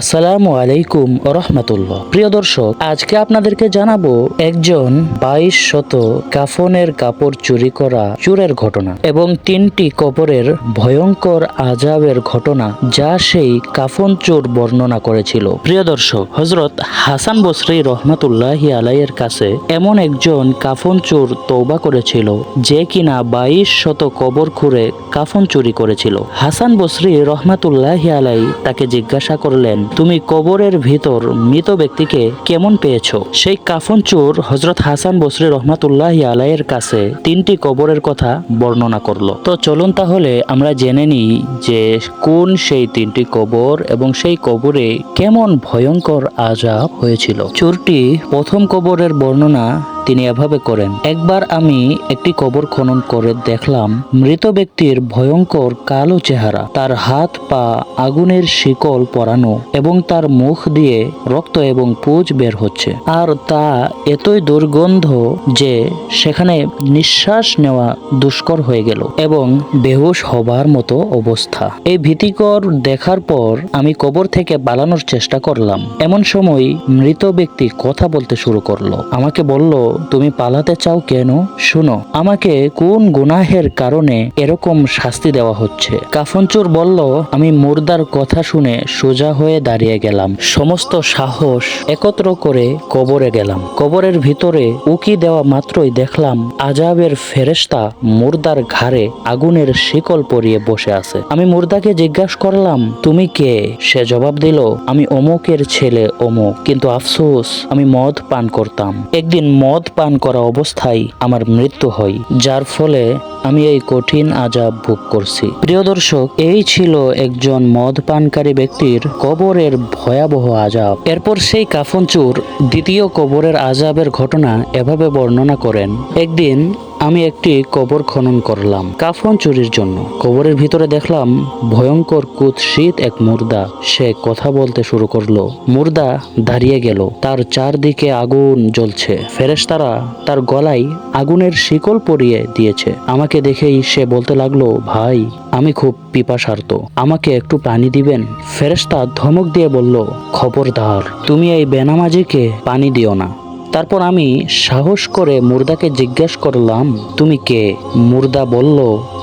আসসালামু আলাইকুম রহমতুল্লাহ। প্রিয় দর্শক, আজকে আপনাদেরকে জানাব একজন বাইশ শত কাফনের কাপড় চুরি করা চোরের ঘটনা এবং তিনটি কবরের ভয়ঙ্কর আজাবের ঘটনা যা সেই কাফন চোর বর্ণনা করেছিল। প্রিয় দর্শক হজরত হাসান বসরি রহমতুল্লাহ আলাইয়ের কাছে এমন একজন কাফন চোর তৌবা করেছিল যে কিনা বাইশ শত কবর খুঁড়ে কাফন চুরি করেছিল। হাসান বসরি রহমাতুল্লাহ আলাই তাকে জিজ্ঞাসা করলেন তুমি কবরের ভিতর মৃত ব্যক্তিকে কেমন পেয়েছ? সেই কাফন চোর হজরত হাসান বসরি রহমাতুল্লাহ আলাইয়ের কাছে তিনটি কবরের কথা বর্ণনা করল। তো চলুন তাহলে আমরা জেনে নিই যে কোন সেই তিনটি কবর এবং সেই কবরে কেমন ভয়ঙ্কর আজাব হয়েছিল। চোরটি প্রথম কবরের বর্ণনা তিনি এভাবে করেন, একবার আমি একটি কবর খনন করে দেখলাম, মৃত ব্যক্তির ভয়ঙ্কর কালো চেহারা, তার হাত পা আগুনের শিকল পরানো এবং তার মুখ দিয়ে রক্ত এবং পুজ বের হচ্ছে। আর তা এতই দুর্গন্ধ যে সেখানে নিঃশ্বাস নেওয়া দুষ্কর হয়ে গেল এবং বেহুশ হবার মতো অবস্থা। এই ভীতিকর দেখার পর আমি কবর থেকে পালানোর চেষ্টা করলাম। এমন সময় মৃত ব্যক্তি কথা বলতে শুরু করল। আমাকে বলল তুমি পালাতে চাও কেন? শুনো, আমাকে কোন গুনাহের কারণে এরকম শাস্তি দেওয়া হচ্ছে? কাফনচুর বলল, আমি মুর্দার কথা শুনে সোজা হয়ে দাঁড়িয়ে গেলাম। সমস্ত সাহস একত্র করে কবরে গেলাম। কবরের ভিতরে উকি দেওয়া মাত্রই দেখলাম আজাবের ফেরেস্তা মুর্দার ঘাড়ে আগুনের শিকল পরিয়ে বসে আছে। আমি মুর্দাকে জিজ্ঞাসা করলাম, তুমি কে? সে জবাব দিল, আমি অমুকের ছেলে অমুক। কিন্তু আফসোস, আমি মদ পান করতাম। একদিন মদ পান করা অবস্থায় আমার মৃত্যু হয়, যার ফলে আমি এই কঠিন আজাব ভোগ করছি। প্রিয় দর্শক, এই ছিল একজন মদ পানকারী ব্যক্তির কবরের ভয়াবহ আজাব। এরপর সেই কাফনচুর দ্বিতীয় কবরের আজাবের ঘটনা এভাবে বর্ণনা করেন। একদিন আমি একটি কবর খনন করলাম কাফন চুরির জন্য। কবরের ভিতরে দেখলাম ভয়ঙ্কর কুৎসিত এক মুর্দা। সে কথা বলতে শুরু করল। মুর্দা দাঁড়িয়ে গেল। তার চারদিকে আগুন জ্বলছে। ফেরেশতারা তার গলায় আগুনের শিকল পরিয়ে দিয়েছে। আমাকে দেখেই সে বলতে লাগল, ভাই, আমি খুব পিপাসার্ত। আমাকে একটু পানি দিবেন? ফেরেশতা ধমক দিয়ে বলল, খবরদার, তুমি এই বেনামাজিকে পানি দিও না। তারপর আমি সাহস করে মুর্দাকে জিজ্ঞাসা করলাম তুমি কে? মুর্দা বলল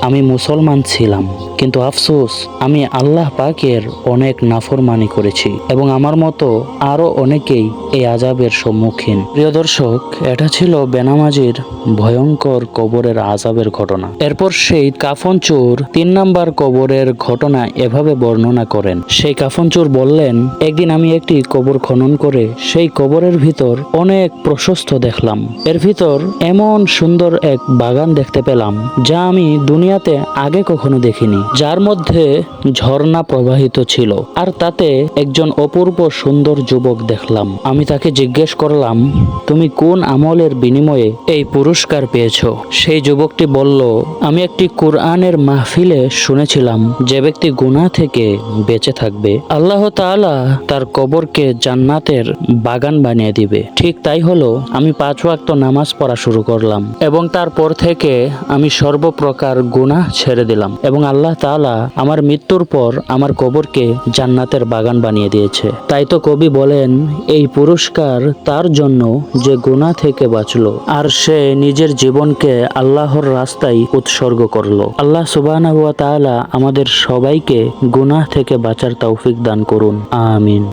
আমি মুসলমান ছিলাম, কিন্তু আফসোস, আমি আল্লাহ পাকের অনেক নাফরমানি করেছি এবং আমার মতো আরও অনেকেই এই আজাবের সম্মুখীন। প্রিয় দর্শক, এটা ছিল বেনামাজির ভয়ঙ্কর কবরের আজাবের ঘটনা। এরপর সেই কাফন চোর তিন নাম্বার কবরের ঘটনা এভাবে বর্ণনা করেন। সেই কাফন চোর বললেন, একদিন আমি একটি কবর খনন করে সেই কবরের ভিতর অনেক প্রশস্ত দেখলাম। এর ভিতর এমন সুন্দর এক বাগান দেখতে পেলাম, যা আমি দুনিয়াতে আগে কখনো দেখিনি, যার মধ্যে ঝর্ণা প্রবাহিত ছিল। আর তাতে একজন অপূর্ব সুন্দর যুবক দেখলাম। আমি তাকে জিজ্ঞেস করলাম, তুমি কোন আমলের বিনিময়ে এই পুরস্কার পেয়েছ? সেই যুবকটি বলল, আমি একটি কোরআনের মাহফিলে শুনেছিলাম যে ব্যক্তি গুনাহ থেকে বেঁচে থাকবে। আল্লাহ তাআলা তার কবরকে জান্নাতের বাগান বানিয়ে দিবে। ঠিক তাই হলো, আমি পাঁচ ওয়াক্ত নামাজ পড়া শুরু করলাম এবং তারপর থেকে আমি সর্বপ্রকার গুনাহ ছেড়ে দিলাম এবং আল্লাহ তাআলা আমার মৃত্যুর পর আমার কবরকে জান্নাতের বাগান বানিয়ে দিয়েছে। তাই তো কবি বলেন, এই পুরস্কার তার জন্য যে গুনাহ থেকে বাঁচলো আর সে নিজের জীবনকে আল্লাহর রাস্তায় উৎসর্গ করল। আল্লাহ তাআলা আমাদের সবাইকে গুনাহ থেকে বাঁচার তৌফিক দান করুন। আমিন।